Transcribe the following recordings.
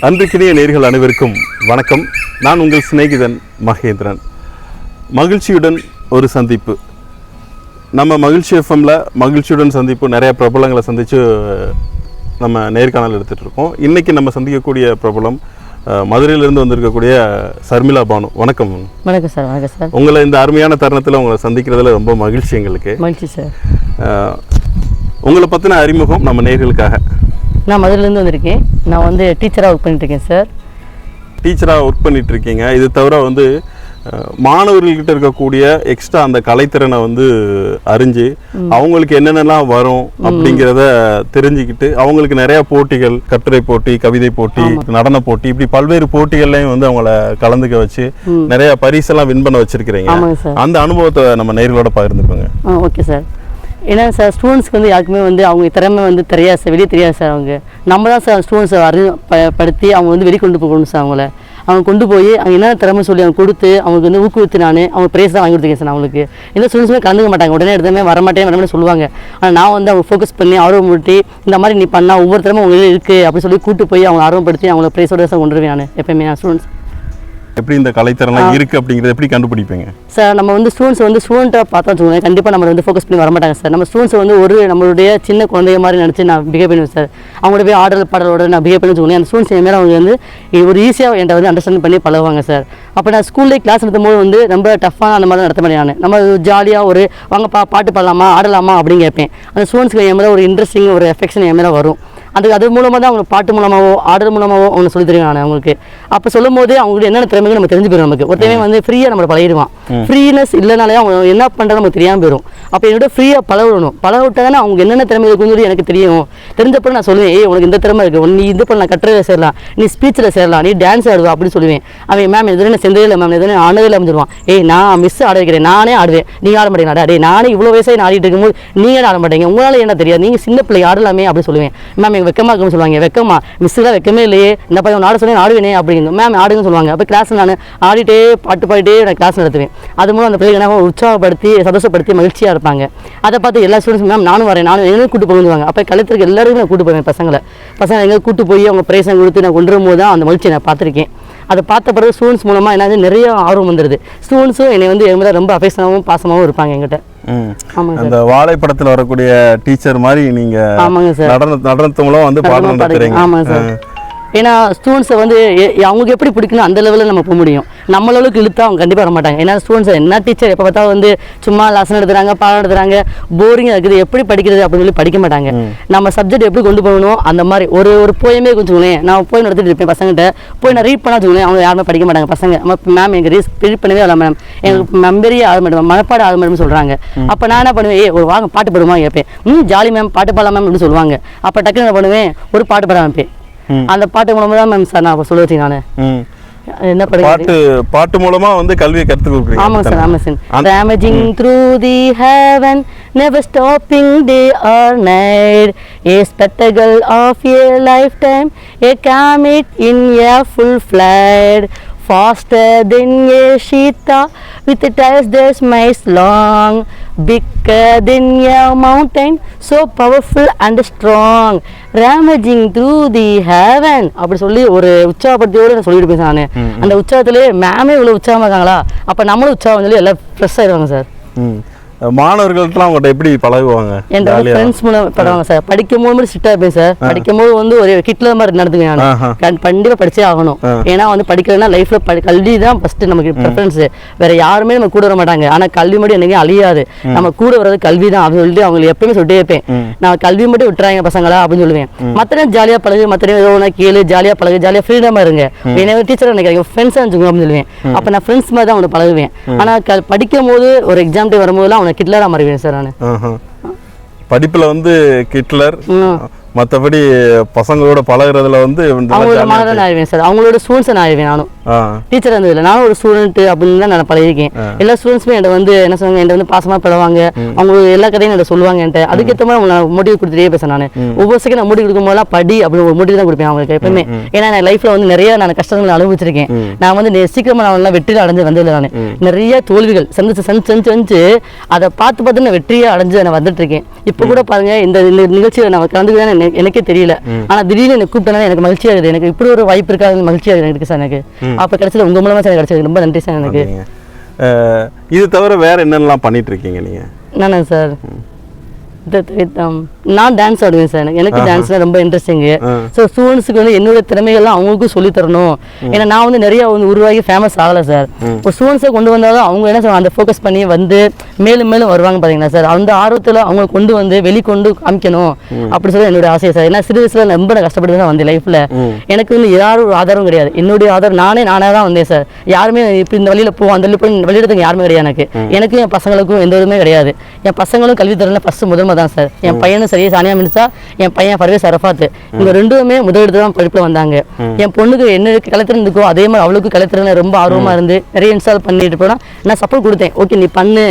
அன்றைக்கினிய நேர்கள் அனைவருக்கும் வணக்கம். நான் உங்கள் சிநேகிதன் மகேந்திரன். மகிழ்ச்சியுடன் ஒரு சந்திப்பு. நம்ம மகிழ்ச்சி எஃப்எம்ல மகிழ்ச்சியுடன் சந்திப்பு நிறைய பிரபலங்களை சந்தித்து நம்ம நேர்காணல் எடுத்துகிட்டு இருக்கோம் இன்றைக்கி நம்ம சந்திக்கக்கூடிய பிரபலம் மதுரையிலிருந்து வந்திருக்கக்கூடிய சர்மிளா பானு. வணக்கம். வணக்கம் சார் வணக்கம் சார். உங்களை இந்த அருமையான தருணத்தில் உங்களை சந்திக்கிறதுல ரொம்ப மகிழ்ச்சி எங்களுக்கு. மகிழ்ச்சி சார். உங்களை பற்றின அறிமுகம் நம்ம நேர்களுக்காக. நான் மதுரையிலேருந்து வந்திருக்கேன். நான் வந்து டீச்சராக ஒர்க் பண்ணிட்டு இருக்கேன் சார் டீச்சராக ஒர்க் பண்ணிட்டு இருக்கீங்க இது தவிர வந்து மாணவர்கள்கிட்ட இருக்கக்கூடிய எக்ஸ்ட்ரா அந்த கலைத்திறனை வந்து அறிஞ்சு அவங்களுக்கு என்னென்னலாம் வரும் அப்படிங்கிறத தெரிஞ்சுக்கிட்டு அவங்களுக்கு நிறைய போட்டிகள் கட்டுரை போட்டி கவிதை போட்டி நடன போட்டி இப்படி பல்வேறு போட்டிகள்லையும் வந்து அவங்கள கலந்துக்க வச்சு நிறைய பரிசெல்லாம் வின் பண்ண வச்சிருக்கிறீங்க. அந்த அனுபவத்தை நம்ம நேர்களோட பகிர்ந்துக்கோங்க. ஓகே சார் ஏன்னா சார் ஸ்டூடெண்ட்ஸ்க்கு வந்து யாருக்குமே வந்து அவங்க திறமை வந்து தெரியாது சார் வெளியே தெரியாது சார் அவங்க. நம்ம தான் சார் ஸ்டூடெண்ட்ஸை அறி ப- படுத்தி அவங்க வந்து வெளியே கொண்டு போகணும் சார் அவங்கள. அவங்க கொண்டு போய் அவங்க என்ன திறமை சொல்லி அவங்க கொடுத்து அவங்களுக்கு வந்து ஊக்குவித்து நான் அவங்க ப்ரைஸ் தான் வாங்கி கொடுத்துருக்கேன் சார் நான் அவங்களுக்கு. எந்த ஸ்டூடெண்ட்ஸுமே கலந்துக்க மாட்டாங்க. உடனே எடுத்தமே வரமாட்டேன் வரமாட்டேன் சொல்லுவாங்க. ஆனால் நான் வந்து அவங்க ஃபோக்கஸ் பண்ணி ஆர்வம் ஊட்டி இந்த மாதிரி நீ பண்ணா ஒவ்வொரு திறமை உங்களுக்கு இருக்குது அப்படின்னு சொல்லி கூட்டு போய் அவங்க ஆர்வப்படுத்தி அவங்கள ப்ரைஸோட சார் கொண்டு வருவேன் நான் எப்பயுமே நான் ஸ்டூடெண்ட்ஸ் எப்படி இந்த கலைத்திறன்லாம் இருக்கு அப்படிங்கிறத எப்படி கண்டுபிடிப்பீங்க? சார் நம்ம வந்து ஸ்டூடெண்ட்ஸ் வந்து ஸ்டூடெண்ட்டாக பார்த்தா வச்சுக்கோங்க கண்டிப்பாக நம்ம வந்து ஃபோக்கஸ் பண்ணி வர மாட்டாங்க சார். நம்ம ஸ்டூடெண்ட்ஸ் வந்து ஒரு நம்மளுடைய சின்ன குழந்தைய மாதிரி நினச்சி நான் பிஹேவ் பண்ணுவேன் சார். அவங்களோட போய் ஆர்டர் பாடலோட நான் பிஹேவ் பண்ணி வச்சுக்கோங்க அந்த ஸ்டூடெண்ட்ஸ் என் மேலே அவங்க வந்து ஒரு ஈஸியாக என்கிட்ட வந்து அண்டர்ஸ்டாண்ட் பண்ணி பழகுவாங்க சார். அப்போ நான் ஸ்கூல்லேயே கிளாஸ் நடத்தும் போது வந்து ரொம்ப டஃப்பான அந்த மாதிரி நடத்த மாட்டேன் நான். நம்ம ஜாலியாக ஒரு வாங்க பா பாட்டு பாடலாமா ஆடலாமா அப்படின்னு கேட்பேன். அந்த ஸ்டூடெண்ட்ஸ்க்கு என் மேலே ஒரு இன்ட்ரெஸ்டிங் ஒரு எஃபெக்ஷன் என் மேலே வரும். அது அது மூலமாக தான் அவங்களுக்கு பாட்டு மூலமாவோ ஆடல் மூலமாவோ அவங்க சொல்லி தருவேன் நான் அவங்களுக்கு. அப்போ சொல்லும் போது அவங்களுக்கு என்னென்ன திறமைகள் நம்ம தெரிஞ்சு போயிடும் நமக்கு. ஒருத்தவன் வந்து ஃப்ரீயாக நம்மளை பழகிடுவான். ஃப்ரீனஸ் இல்லைனாலே அவங்க என்ன பண்ணுறது நமக்கு தெரியாமல் போயிடும் அப்போ என்னோட ஃப்ரீயாக பழகணும். பழக விட்டாதானே அவங்க என்னென்ன திறமை இருக்குன்னு எனக்கு தெரியும். தெரிஞ்சப்பறம் நான் சொல்லுவேன் ஏய் உனக்கு இந்த திறமை இருக்குது நீ இது பண்ணலாம் கட்டுரையில் சேரலாம். நீ ஸ்பீச்சில் சேரலாம். நீ டான்ஸ் ஆடுவா அப்படின்னு சொல்லுவேன். அவன் மேம் எதுவும் நான் செஞ்சதே இல்லை மேம் எதுவும் ஆனதில் அமைஞ்சிருவான். ஏய் நான் மிஸ் ஆட வைக்கிறேன். நானே ஆடுவேன். நீங்கள் ஆட மாட்டீங்களா டேய் நானே இவ்வளோ வயசாக நான் ஆடிட்டு இருக்கும்போது நீங்கள் ஆட மாட்டீங்க? உங்களால் என்ன தெரியாது. நீங்கள் சின்ன பிள்ளை ஆடலாமே அப்படின்னு சொல்லுவேன். மேம் வெக்கமாக வெக்கமா இருக்குன்னு சொல்லுவாங்க. வெக்கமா. மிஸ்ஸுலாம் வெக்கமே இல்லையே. இந்த பையன் ஆட சொல்லி ஆடுவேனே அப்படிங்க மேம் ஆடுங்கன்னு சொல்லுவாங்க. அப்போ கிளாஸில் நான் ஆடிட்டே பாட்டு பாடிட்டே நான் கிளாஸ் நடத்துவேன். அது மூலம் அந்த பிள்ளைங்க என்ன உற்சாகப்படுத்தி சந்தோஷப்படுத்தி மகிழ்ச்சியாக இருப்பாங்க. அதை பார்த்து எல்லா ஸ்டூடெண்ட்ஸ் மேம் நானும் வரேன். நானும் எங்கே கூட்டு போகுவாங்க அப்போ கழுத்துக்கு எல்லாருக்கும் நான் கூட்டு போவேன் பசங்களை. பசங்க எங்கே கூட்டு போய் அவங்க பிரைஸை கொடுத்து நான் கொண்டு வரும்போது தான் அந்த மகிழ்ச்சியை நான் பார்த்துருக்கேன். அதை பார்த்த பிறகு ஸ்டூடெண்ட்ஸ் மூலமாக என்ன நிறைய ஆர்வம் வந்துடுது ஸ்டூடெண்ட்ஸும் என்னை வந்து என் ரொம்ப அஃபெக்ஷனாகவும் பாசமாகவும் இருப்பாங்க எங்கிட்ட அந்த வாழைப்படத்துல வரக்கூடிய டீச்சர் மாதிரி நீங்க நடன நடனத்து மூலம் வந்து பாடம் நடத்துறீங்க. ஆமாங்க சார். ஏன்னா ஸ்டூடெண்ட்ஸை வந்து அவங்களுக்கு எப்படி பிடிக்கணும் அந்த லெவலில் நம்ம போக முடியும். நம்ம அளவுக்கு இழுத்தா அவங்க கண்டிப்பாக வர மாட்டாங்க. ஏன்னா ஸ்டூடெண்ட்ஸ் என்ன டீச்சர் எப்போ பார்த்தாலும் வந்து சும்மா லெசன் எடுத்துறாங்க பாடம் எடுத்துறாங்க போரிங்காக இருக்குது எப்படி படிக்கிறது அப்படின்னு சொல்லி படிக்க மாட்டாங்க. நம்ம சப்ஜெக்ட் எப்படி கொண்டு போகணும் அந்த மாதிரி ஒரு ஒரு போயமே கொஞ்சம் நான் போய் நடத்திட்டு இருப்பேன் பசங்கிட்ட. போய் நான் ரீட் பண்ணா வச்சுக்கோங்களேன் அவங்க யாருமே படிக்க மாட்டாங்க பசங்க. மேம் எங்கள் ரீஸ் ரீட் பண்ணவே இல்லை மேம் எங்களுக்கு மெம்பரியே ஆக மாட்டோம் மனப்பாட ஆக மாட்டோம்னு சொல்கிறாங்க அப்போ நான் என்ன பண்ணுவேன்? ஏ ஒரு வாங்க பாட்டு பாடுமா கேட்பேன். ம் ஜாலி மேம் பாட்டு பாடலாம் மேம் அப்படின்னு சொல்லுவாங்க. அப்போ டக்குன்னு என்ன பண்ணுவேன்? ஒரு பாட்டு பாட வைப்பேன் அந்த பாட்டு மூலமா தான் மேம் சார் நான் அப்போ சொல்ல வச்சேன் நான். என்ன பாட்டு பாட்டு மூலமா வந்து கல்வியை கற்றுக் கொடுக்குறீங்க ஆமாங்க சார் ஆமாம் சார் அந்த- Damaging through the heaven, never stopping day or night. A spectacle of a lifetime, a comet in a full flight. Faster than a cheetah, with a tails that's miles than a mountain, so powerful and strong. Ramaging through the heaven. அப்படி சொல்லி ஒரு உற்சாகப்படுத்தியோடு நான் சொல்லிட்டு பேசுறேன் நான் அந்த உற்சாகத்திலே மேமே இவ்வளோ உற்சாகமாக இருக்காங்களா அப்போ நம்மளும் உற்சாகம் சொல்லி எல்லாம் ஃப்ரெஷ் ஆயிடுவாங்க சார். மாணவர்கள்ட்டலாம் அவங்கள்ட்ட எப்படி பழகுவாங்க? என்? ஃப்ரெண்ட்ஸ் மூலம் படுவாங்க சார். படிக்கும் போது மட்டும் ஸ்ட்ரிக்டாக இருப்பேன் சார். படிக்கும் போது வந்து ஒரு கிட்ல மாதிரி நடந்துக்குவேன் ஆஹா. நான் கண்டிப்பாக படிச்சே ஆகணும். ஏன்னா வந்து படிக்கலைன்னா லைஃப்ல படி கல்வி தான் ஃபர்ஸ்ட் நமக்கு ப்ரிஃபரன்ஸ் வேற யாருமே நம்ம கூட வர மாட்டாங்க. ஆனா கல்வி மட்டும் என்னைக்கும் அழியாது. நம்ம கூட வர்றது கல்வி தான். அப்படின்னு சொல்லிட்டு அவங்களுக்கு எப்பயுமே சொல்லிட்டே இருப்பேன். நான் கல்வி மட்டும் விட்டுறாங்க பசங்களா அப்படின்னு சொல்லுவேன். மற்ற நேரம் ஜாலியா பழகு மற்ற நேரம் ஏதோ ஒன்று கேளு ஜாலியா பழகு ஜாலியா ஃப்ரீடமா இருங்க. என்ன டீச்சர் நினைக்கிறேன் ஃப்ரெண்ட்ஸாக இருந்துச்சுங்க அப்படின்னு சொல்லுவேன். அப்ப நான் ஃப்ரெண்ட்ஸ் மாதிரி தான் அவனை பழகுவேன். ஆனா படிக்கும் போது ஒரு எக்ஸாம் டே வரும்போதெல்லாம் அவனை கிட்லரா மாறிடுவேன் சார் நான். படிப்புல வந்து கிட்லர். ம். மத்தபடி பசங்களோட பழகுறதுல வந்து மாதிரி அவங்களோட ஜாலியா மாணவன் ஆயிடுவேன் சார். அவங்களோட ஸ்டூடெண்ட்ஸ் நான் ஆயிடுவேன் நானும். டீச்சர் இருந்ததில்ல நானும் ஒரு ஸ்டூடெண்ட் அப்படின்னு தான் நான் பழகிருக்கேன் எல்லா ஸ்டூடெண்ட்ஸுமே என்கிட்ட வந்து என்ன சொல்லுவாங்க என்கிட்ட வந்து பாசமா பழவாங்க அவங்க எல்லா கதையும் என்கிட்ட சொல்லுவாங்க என்கிட்ட. அதுக்கேற்ற மாதிரி நான் மோட்டிவ் கொடுத்துட்டே பேசேன் நான். ஒவ்வொரு செகண்ட் நான் மோட்டிவ் கொடுக்கும் போதெல்லாம் படி அப்படின்னு ஒரு மோட்டிவ் தான் கொடுப்பேன் அவங்களுக்கு எப்பவுமே. ஏன்னா நான் லைஃப்ல வந்து நிறைய நான் கஷ்டங்களை அனுபவிச்சிருக்கேன். நான் வந்து நெ- சீக்கிரமா நான் எல்லாம் வெற்றியில் அடைஞ்சு வந்ததில்லை நான். நிறைய தோல்விகள் சந்திச்சு சந்திச்சு சந்திச்சு சந்திச்சு அதை பார்த்து பார்த்து நான் வெற்றியை அடைஞ்சு நான் வந்துட்டு இருக்கேன். இப்போ கூட பாருங்க இந்த இந்த நிகழ்ச்சியில் நான் கலந்துக்கிறேன் எனக்கு தெரியல. ஆனா திடீர்னு எனக்கு கூப்பிட்டனால எனக்கு மகிழ்ச்சியா இருக்குது எனக்கு இப்படி ஒரு வாய்ப்பு இருக்காது மகிழ்ச்சியா இருக்கு சார் எனக்கு. அப்ப கிடைச்சது உங்க மூலமா சார் கிடைச்சது. ரொம்ப நன்றி சார் எனக்கு. இது தவிர வேற என்னென்னலாம் பண்ணிட்டு இருக்கீங்க நீங்க? நானா சார்? நான் டான்ஸ் ஆடுவேன் சார் எனக்கு டான்ஸ்ல ரொம்ப இன்ட்ரெஸ்டிங்கு. ஸோ ஸ்டூடெண்ட்ஸுக்கு வந்து என்னோட திறமைகள்லாம் அவங்களுக்கும் சொல்லி தரணும். ஏன்னா நான் வந்து நிறைய வந்து உருவாகி ஃபேமஸ் ஆகலை சார் இப்போ ஸ்டூடெண்ட்ஸை கொண்டு வந்தாலும் அவங்க என்ன சார் அந்த ஃபோக்கஸ் பண்ணி வந்து மேலும் மேலும் வருவாங்க பார்த்தீங்களா சார் அந்த ஆர்வத்தில் அவங்க கொண்டு வந்து வெளிக்கொண்டு காமிக்கணும். அப்படி சொல்லி என்னோட ஆசை சார் ஏன்னா சிறு வயசுல ரொம்ப நான் கஷ்டப்பட்டு தான் வந்தேன் லைஃப்பில் எனக்கு வந்து யாரும் ஒரு ஆதாரம் கிடையாது. என்னுடைய ஆதாரம் நானே நானே தான் வந்தேன் சார் யாருமே இப்போ இந்த வழியில் போ அந்த வழியில் போய் வெளியிடத்துக்கு யாருமே கிடையாது எனக்கு. எனக்கும் என் பசங்களுக்கும் எந்த இதுவுமே கிடையாது. என் பசங்களும் கல்வி தரல ஃபர்ஸ்ட் முதன்மை தான் சார் என் பையனும் சரி சானியா மின்சா என் பையன் பர்வேஸ் அரஃபாத் இவங்க ரெண்டுமே முதலெடுத்து தான் படிப்பில் வந்தாங்க. என் பொண்ணுக்கு என்ன கலைத்திறன் இருக்கோ அதே மாதிரி அவளுக்கு கலைத்திறன் ரொம்ப ஆர்வமா இருந்து நிறைய இன்ஸ்டால் பண்ணிட்டு போனா நான் சப்போர்ட் கொடுத்தேன். ஓகே நீ பண்ணு.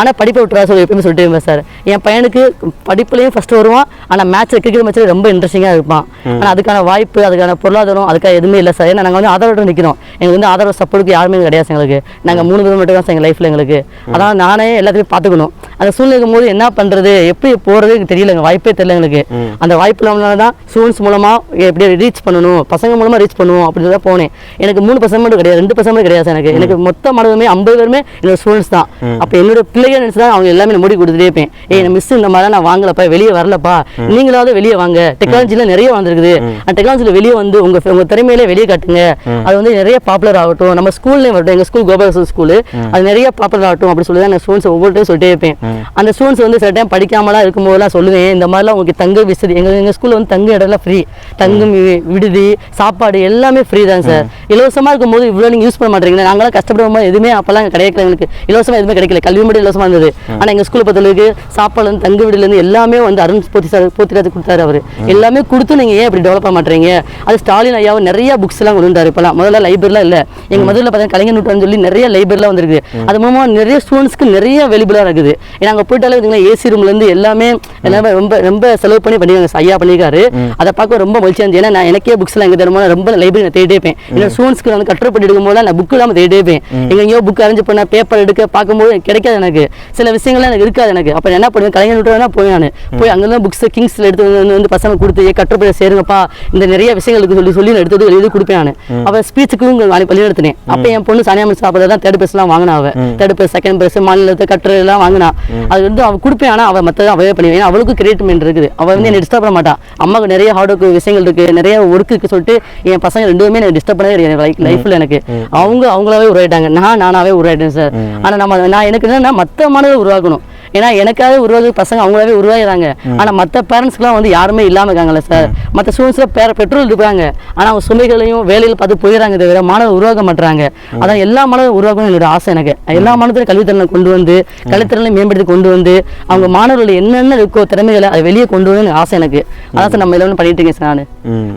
ஆனா படிப்பை விட்டுறா சொல்லி எப்பயுமே சொல்லிட்டு சார் என் பையனுக்கு படிப்புலயும் ஃபர்ஸ்ட் வருவான். ஆனா மேட்ச் கிரிக்கெட் மேட்ச்ல ரொம்ப இன்ட்ரெஸ்டிங்காக இருப்பான். ஆனா அதுக்கான வாய்ப்பு அதுக்கான பொருளாதாரம் அதுக்காக எதுவுமே இல்லை சார் ஏன்னா நாங்கள் வந்து ஆதரவோட நிற்கிறோம் எங்களுக்கு வந்து ஆதரவு சப்போர்ட்டுக்கு யாருமே கிடையாது எங்களுக்கு. நாங்கள் மூணு பேர் மட்டும் தான் எங்கள் லைஃப்பில் எங்களுக்கு. அதான் நானே எல்லாத்தையும் பார்த்துக்கணும். அந்த சூழ்நிலை போது என்ன பண்றது? எப்படி எனக்கு தெரியல எங்க வாய்ப்பே தெரியல எங்களுக்கு. அந்த வாய்ப்பு இல்லாம தான் ஸ்டூடெண்ட்ஸ் மூலமா எப்படி ரீச் பண்ணணும் பசங்க மூலமா ரீச் பண்ணுவோம் அப்படின்னு தான் போனேன். எனக்கு மூணு பசங்க மட்டும் கிடையாது ரெண்டு பசங்க மட்டும் கிடையாது சார் எனக்கு. எனக்கு மொத்த மாணவருமே ஐம்பது பேருமே என்னோட ஸ்டூடெண்ட்ஸ் தான். அப்போ என்னோட பிள்ளைகள் நினைச்சு தான் அவங்க எல்லாமே மூடி கொடுத்துட்டே இருப்பேன். ஏய் மிஸ் இந்த மாதிரி நான் வாங்கலப்பா வெளியே வரலப்பா. நீங்களாவது வெளியே வாங்க. டெக்னாலஜில நிறைய வந்திருக்குது அந்த டெக்னாலஜில வெளியே வந்து உங்க உங்க திறமையிலே வெளியே காட்டுங்க. அது வந்து நிறைய பாப்புலர் ஆகட்டும். நம்ம ஸ்கூல்லேயும் வரட்டும். எங்க ஸ்கூல் கோபால ஸ்கூல் அது நிறைய பாப்புலர் ஆகட்டும். அப்படி சொல்லி தான் நான் ஸ்டூடெண்ட்ஸ் ஒவ்வொரு டைம் சொல்லிட்டே இருப்பேன். அந்த ஸ்டூடெண்ட்ஸ் வந்து சில டைம் படிக்காமலாம் இருக்கும்போதெல்லாம் சொல்லுவேன். இந்த மாதிரிலாம் உங்களுக்கு தங்க விசதி எங்க எங்க ஸ்கூல்ல வந்து தங்க இடம்லாம் ஃப்ரீ தங்கும் விடுதி சாப்பாடு எல்லாமே ஃப்ரீ தான் சார் இலவசமா இருக்கும்போது இவ்வளவு நீங்க யூஸ் பண்ண மாட்டீங்க நாங்களாம் கஷ்டப்படும் போது எதுவுமே அப்பெல்லாம் கிடைக்கல எங்களுக்கு. இலவசமா எதுவுமே கிடைக்கல. கல்வி மட்டும் இலவசமா இருந்தது. ஆனா எங்க ஸ்கூல்ல பொறுத்தளவுக்கு சாப்பாடு இருந்து தங்கு விடுல இருந்து எல்லாமே வந்து அருண் போத்தி சார் போத்திராஜ் கொடுத்தாரு அவரு. எல்லாமே கொடுத்து நீங்க ஏன் இப்படி டெவலப் பண்ண மாட்டீங்க அது ஸ்டாலின் ஐயாவும் நிறைய புக்ஸ் எல்லாம் கொண்டு வந்தாரு இப்பெல்லாம் முதல்ல லைப்ரரிலாம் இல்ல. எங்க முதல்ல பார்த்தீங்கன்னா கலைஞர் நூற்றாண்டு சொல்லி நிறைய லைப்ரரிலாம் வந்திருக்கு. அது மூலமா நிறைய ஸ்டூடெண்ட்ஸ்க்கு நிறைய வெளிபிளா இருக்குது. ஏன்னா அங்க போயிட்டாலே பார்த்தீங்கன்னா ஏசி ரூம்ல இருந்து எல்லாமே எல்லாமே ரொம்ப ரொம்ப செலவு பண்ணி பண்ணிருக்காங்க ஐயா பண்ணியிருக்காரு அதை பார்க்க ரொம்ப மகிழ்ச்சியா இருந்துச்சு. ஏன்னா நான் எனக்கே புக்ஸ் எல்லாம் எங்க தருமோ ரொம்ப லைப்ரரி நான் தேடிட்டே இருப்பேன். என்னோட ஸ்டூடெண்ட்ஸ்க்கு வந்து கட்டுரைப்பட்டு எடுக்கும் போது நான் புக் இல்லாம தேடிட்டே இருப்பேன். எங்கேயோ புக் அரேஞ்ச் பண்ண பேப்பர் எடுக்க பார்க்கும்போது கிடைக்காது எனக்கு. சில விஷயங்கள்லாம் எனக்கு இருக்காது எனக்கு. அப்ப என்ன பண்ணுவேன்? கலைஞர் நூற்றாண்டு போய் நான். போய் அங்கதான் புக்ஸ் கிங்ஸ்ல எடுத்து வந்து வந்து பசங்க கொடுத்து "ஏய், கட்டுரைப்பட சேருங்கப்பா. இந்த நிறைய விஷயங்கள் இருக்கு சொல்லி சொல்லி நான் எடுத்து வந்து எழுதி கொடுப்பேன் நான். அப்ப ஸ்பீச்சுக்கும் வழி நடத்தினேன். அப்ப என் பொண்ணு சானியா மிஸ் அப்போ தான் தேர்ட் பிரைஸ்லாம் வாங்கினா அவ. தேர்ட் பிரைஸ் செகண்ட் பிரைஸ் மாநிலத்தை கட்டுரை எல்லாம் வாங்கினா. அது வந்து அவ கொடுப்பேன். ஆனா அவ மத்ததை அவவே பண்ணுவேன் அவளுக்கு கிரியேட்மெண்ட் இருக்குது. அவ வந்து என்ன டிஸ்டர்ப் பண்ண மாட்டான். அம்மாவுக்கு நிறைய ஹார்ட் ஒர்க் விஷயங்கள் இருக்கு. நிறைய ஒர்க் இருக்கு சொல்லிட்டு என் பசங்க ரெண்டுமே எனக்கு டிஸ்டர்ப் பண்ணவே கிடையாது லைஃப்ல எனக்கு. அவங்க அவங்களாவே உருவாயிட்டாங்க. நான் நானாவே உருவாயிட்டேன் சார் ஆனா நம்ம நான் எனக்கு என்னன்னா மத்த மாணவர்கள் உருவாக்கணும். ஏன்னா எனக்காக உருவாக பசங்க அவங்களாவே உருவாகிறாங்க ஆனா மத்த பேரண்ட்ஸ்க்குலாம் வந்து யாருமே இல்லாம இருக்காங்கல்ல சார் மற்ற ஸ்டூடெண்ட்ஸ்ல பேர பெட்ரோல் இருக்காங்க ஆனா அவங்க சுமைகளையும் வேலையில் பார்த்து போயிடறாங்க தவிர மாணவர் உருவாக்க மாட்டாங்க அதான் எல்லா மாணவரும் உருவாக்கணும் என்னோட ஆசை எனக்கு. எல்லா மாணவத்தையும் கல்வித்திறனை கொண்டு வந்து கல்வித்திறனை மேம்படுத்தி கொண்டு வந்து அவங்க மாணவர்கள் என்னென்ன இருக்கோ திறமைகளை அதை வெளியே கொண்டு வந்து ஆசை எனக்கு. அதான் சார் நம்ம எல்லாம் பண்ணிட்டு இருக்கேன் சார் நான்.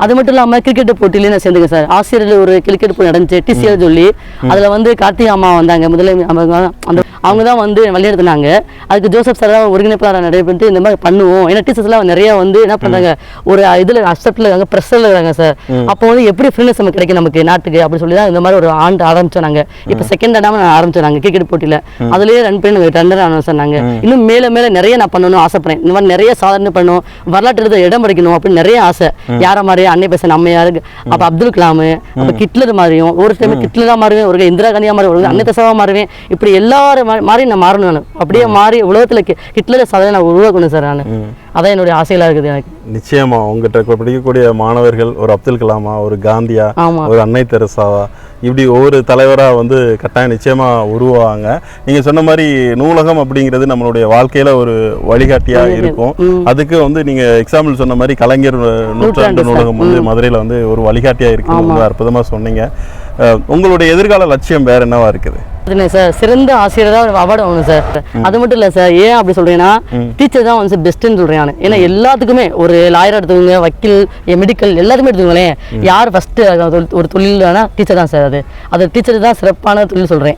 அது மட்டும் இல்லாம கிரிக்கெட் போட்டியில நான் சேர்ந்துக்கேன் சார் ஆசிரியர்கள் ஒரு கிரிக்கெட் போட்டி நடந்துச்சு டிசிஎல் சொல்லி. அதுல வந்து கார்த்திகா அம்மா வந்தாங்க. முதல்ல அந்த அவங்க தான் வந்து வழிநடத்தினாங்க. அதுக்கு ஜோசப் சார் தான் ஒருங்கிணைப்பாளர் நடைபெற்று இந்த மாதிரி பண்ணுவோம். ஏன்னா டீச்சர்ஸ்லாம் நிறைய வந்து என்ன பண்றாங்க ஒரு இதுல அக்செப்ட்ல இருக்காங்க ப்ரெஸ்ஸில் இருக்காங்க சார் அப்போ வந்து எப்படி ஃப்ரீனஸ் நம்ம கிடைக்கும் நமக்கு நாட்டுக்கு அப்படி சொல்லி தான் இந்த மாதிரி ஒரு ஆண்டு ஆரம்பிச்சோம் நாங்க. இப்போ செகண்ட் ஆடாம நான் ஆரம்பிச்சோம் நாங்க கிரிக்கெட் போட்டியில. அதுலயே ரன் பண்ணி நாங்கள் ரன்னர் ஆனோம் சார் நாங்க. இன்னும் மேல மேல நிறைய நான் பண்ணணும்னு ஆசைப்படுறேன். இந்த மாதிரி நிறைய சாதனை பண்ணணும் வரலாற்று இடம் படிக்கணும் அப்படின்னு நிறைய ஆசை. யார மாதிரி அன்னை பேசன் அம்மையார் அப்ப அப்துல் கலாம் அப்ப கிட்லர் மாதிரியும் ஒரு டைம் கிட்லரா மாறுவேன் ஒரு இந்திரா காந்தியா மாறுவேன் ஒரு அன்னை பெசவா மாறுவேன். இப்படி எல்லாரும் மா- மாதிரி நான் மாறணும் நான். அப்படியே மாறி உலகத்துல ஹிட்லரை சாதனை நான் உருவாக்கணும் சார் நான். அதான் என்னுடைய ஆசைகளா இருக்குது எனக்கு. நிச்சயமா உங்ககிட்ட படிக்கக்கூடிய மாணவர்கள் ஒரு அப்துல் கலாமா ஒரு காந்தியா ஒரு அன்னை தெரசாவா இப்படி ஒவ்வொரு தலைவரா வந்து கட்டாயம் நிச்சயமா உருவாங்க நீங்க சொன்ன மாதிரி நூலகம் அப்படிங்கிறது நம்மளுடைய வாழ்க்கையில ஒரு வழிகாட்டியா இருக்கும். அதுக்கு வந்து நீங்க எக்ஸாம்பிள் சொன்ன மாதிரி கலைஞர் நூற்றாண்டு நூலகம் வந்து மதுரையில வந்து ஒரு வழிகாட்டியா இருக்கு ரொம்ப அற்புதமா சொன்னீங்க. உங்களுடைய எதிர்கால லட்சியம் வேற என்னவா இருக்குது? சார். சிறந்த ஆசிரியர் தான் அவார்டு வாங்கணும் சார். அது மட்டும் இல்லை சார். ஏன் அப்படி சொல்றேன்னா டீச்சர் தான் வந்து பெஸ்ட்டுன்னு சொல்றேன் நான். ஏன்னா எல்லாத்துக்குமே ஒரு லாயர் எடுத்துக்கோங்க வக்கீல் மெடிக்கல் எல்லாத்துக்குமே எடுத்துக்கோங்களேன். யார் ஃபர்ஸ்ட் ஒரு தொழில்னா டீச்சர் தான் சார் அது. அது டீச்சர் தான் சிறப்பான தொழில் சொல்றேன்.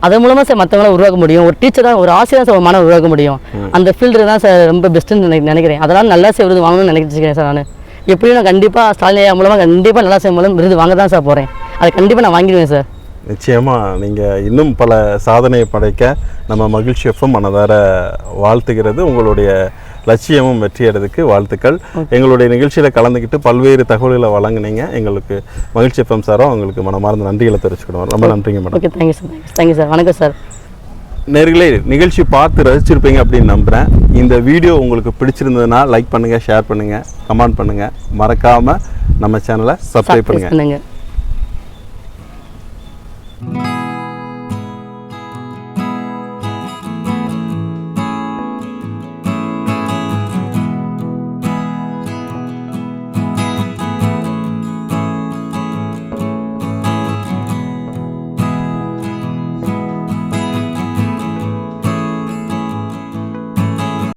அதன் மூலமா சார் மற்றவங்கள உருவாக்க முடியும். ஒரு டீச்சர் தான் ஒரு ஆசிரியர் சார் மாணவர் உருவாக்க முடியும். அந்த ஃபீல்டு தான் சார் ரொம்ப பெஸ்ட்டுன்னு நினை- நினைக்கிறேன். அதெல்லாம் நல்லா சார் விருது வாங்கணும்னு நினைச்சிருக்கேன் சார் நான். எப்படியும் நான் கண்டிப்பாக ஸ்டாலின் மூலமாக கண்டிப்பாக நல்லா சார் மூலம் விருது வாங்க தான் சார் போகிறேன் அதை கண்டிப்பாக நான் வாங்கிடுவேன் சார். நிச்சயமா நீங்க இன்னும் பல சாதனை படைக்க நம்ம மகிழ்ச்சி எஃப்எம் மனதார வாழ்த்துகிறது. உங்களுடைய லட்சியமும் வெற்றியறதுக்கு வாழ்த்துக்கள். எங்களுடைய நிகழ்ச்சியில் கலந்துக்கிட்டு பல்வேறு தகவல்களை வழங்குனீங்க. எங்களுக்கு மகிழ்ச்சி எஃப்எம் சாரும் உங்களுக்கு மனமார்ந்த நன்றிகளை தெரிவிச்சுக்கணும். ரொம்ப நன்றிங்க madam okay thank you sir thank you sir வணக்கம் சார் நேர்களே நிகழ்ச்சி பார்த்து ரசிச்சிருப்பீங்க அப்படின்னு நம்புகிறேன் இந்த வீடியோ உங்களுக்கு பிடிச்சிருந்ததுன்னா லைக் பண்ணுங்கள் ஷேர் பண்ணுங்கள் கமெண்ட் பண்ணுங்கள் மறக்காமல் நம்ம சேனலை சப்ஸ்கிரைப் பண்ணுங்கள் Mm-hmm.